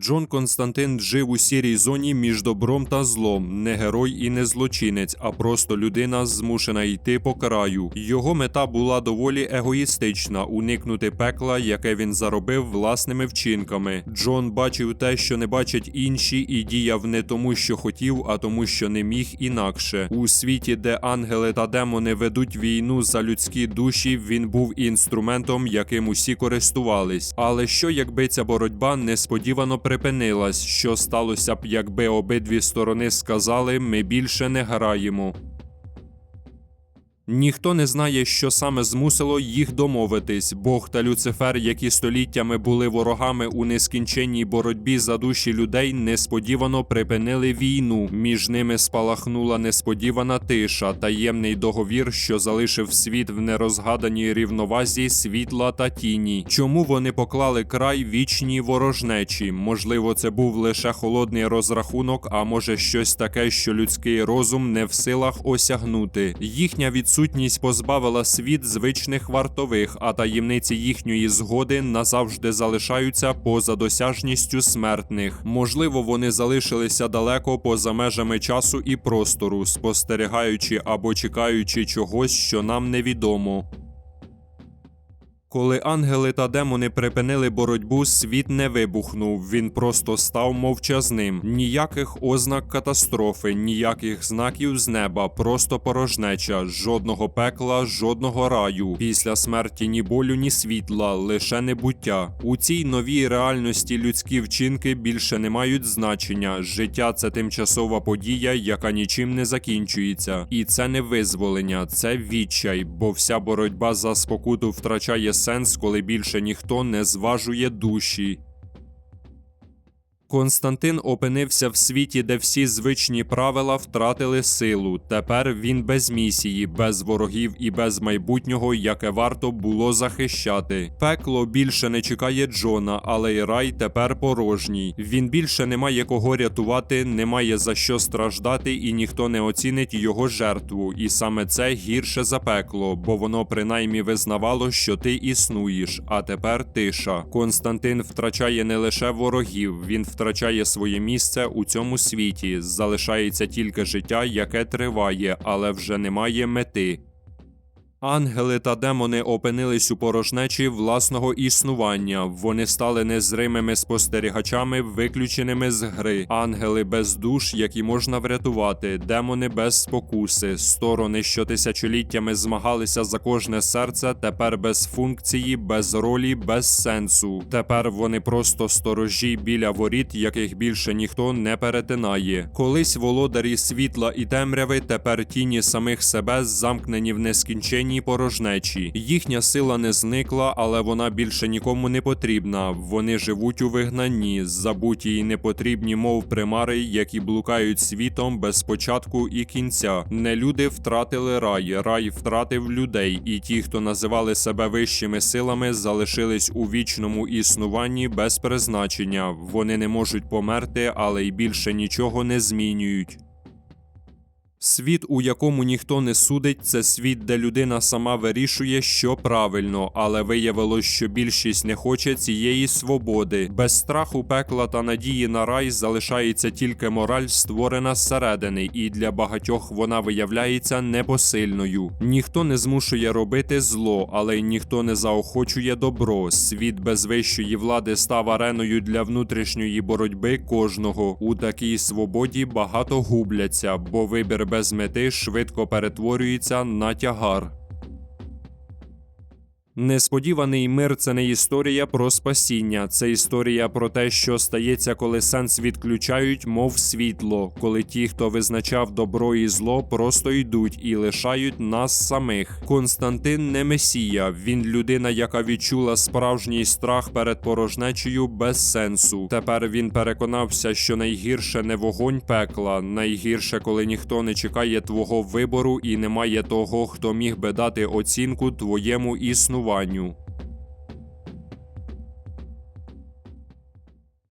Джон Константин жив у сірій зоні між добром та злом, не герой і не злочинець, а просто людина, змушена йти по краю. Його мета була доволі егоїстична уникнути пекла, яке він заробив власними вчинками. Джон бачив те, що не бачать інші, і діяв не тому, що хотів, а тому, що не міг інакше. У світі, де ангели та демони ведуть війну за людські душі, він був інструментом, яким усі користувались. Але що якби ця боротьба несподівано припинилась? Що сталося б, якби обидві сторони сказали: ми більше не граємо? Ніхто не знає, що саме змусило їх домовитись. Бог та Люцифер, які століттями були ворогами у нескінченній боротьбі за душі людей, несподівано припинили війну. Між ними спалахнула несподівана тиша, таємний договір, що залишив світ в нерозгаданій рівновазі світла та тіні. Чому вони поклали край вічній ворожнечі? Можливо, це був лише холодний розрахунок, а може щось таке, що людський розум не в силах осягнути. Їхня відсутність позбавила світ звичних вартових, а таємниці їхньої згоди назавжди залишаються поза досяжністю смертних. Можливо, вони залишилися далеко поза межами часу і простору, спостерігаючи або чекаючи чогось, що нам невідомо. Коли ангели та демони припинили боротьбу, світ не вибухнув, він просто став мовчазним. Ніяких ознак катастрофи, ніяких знаків з неба, просто порожнеча, жодного пекла, жодного раю. Після смерті ні болю, ні світла, лише небуття. У цій новій реальності людські вчинки більше не мають значення. Життя це тимчасова подія, яка нічим не закінчується. І це не визволення, це відчай, бо вся боротьба за спокуту втрачає сенс, коли більше ніхто не зважує душі. Константин опинився в світі, де всі звичні правила втратили силу. Тепер він без місії, без ворогів і без майбутнього, яке варто було захищати. Пекло більше не чекає Джона, але й рай тепер порожній. Він більше не має кого рятувати, не має за що страждати, і ніхто не оцінить його жертву. І саме це гірше за пекло, бо воно принаймні визнавало, що ти існуєш. А тепер тиша. Константин втрачає не лише ворогів, він втрачає своє місце у цьому світі. Залишається тільки життя, яке триває, але вже немає мети. Ангели та демони опинились у порожнечі власного існування. Вони стали незримими спостерігачами, виключеними з гри. Ангели без душ, які можна врятувати, демони без спокуси, сторони, що тисячоліттями змагалися за кожне серце, тепер без функції, без ролі, без сенсу. Тепер вони просто сторожі біля воріт, яких більше ніхто не перетинає. Колись володарі світла і темряви, тепер тіні самих себе замкнені в нескінченні повній порожнечі. Їхня сила не зникла, але вона більше нікому не потрібна. Вони живуть у вигнанні, забуті і непотрібні, мов примари, які блукають світом без початку і кінця. Не люди втратили рай, рай втратив людей, і ті, хто називали себе вищими силами, залишились у вічному існуванні без призначення. Вони не можуть померти, але й більше нічого не змінюють. Світ, у якому ніхто не судить, це світ, де людина сама вирішує, що правильно, але виявилось, що більшість не хоче цієї свободи. Без страху, пекла та надії на рай залишається тільки мораль, створена зсередини, і для багатьох вона виявляється непосильною. Ніхто не змушує робити зло, але й ніхто не заохочує добро. Світ без вищої влади став ареною для внутрішньої боротьби кожного. У такій свободі багато губляться, бо вибір без мети швидко перетворюється на тягар. Несподіваний мир це не історія про спасіння, це історія про те, що стається, коли сенс відключають, мов світло, коли ті, хто визначав добро і зло, просто йдуть і лишають нас самих. Константин не месія, він людина, яка відчула справжній страх перед порожнечею без сенсу. Тепер він переконався, що найгірше не вогонь пекла, найгірше, коли ніхто не чекає твого вибору і немає того, хто міг би дати оцінку твоєму існуванню споживанню.